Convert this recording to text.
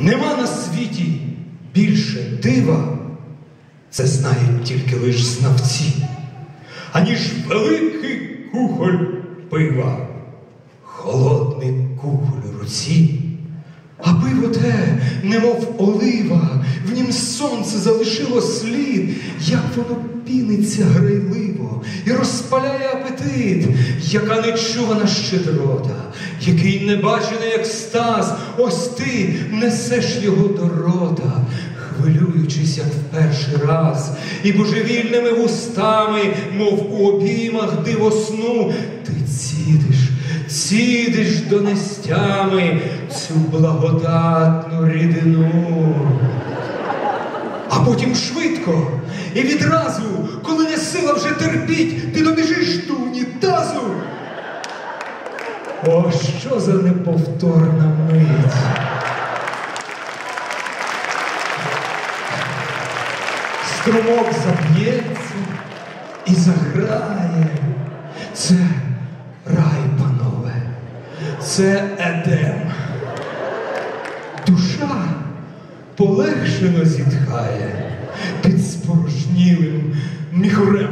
Нема на світі більше дива, це знають тільки лиш знавці, аніж великий кухоль пива, холодний кухоль у руці. А пиво те, немов олива, в нім сонце залишило слід, як воно піниться грайливо і розпаляє апетит, яка нечувана щедрота, який небачений екстаз, ось ти несеш його до рота, хвилюючись, як в перший раз, і божевільними вустами, мов у обіймах дивосну, ти цідиш цідиш до нестями цю благодатну рідину. А потім швидко і відразу, коли не сила вже терпіть, ти добіжиш до унітазу. О, що за неповторна мить. Струмок заб'ється і заграє. Це рай, панове, це едем. Душа полегшено зітхає під спорожнілим міхурем.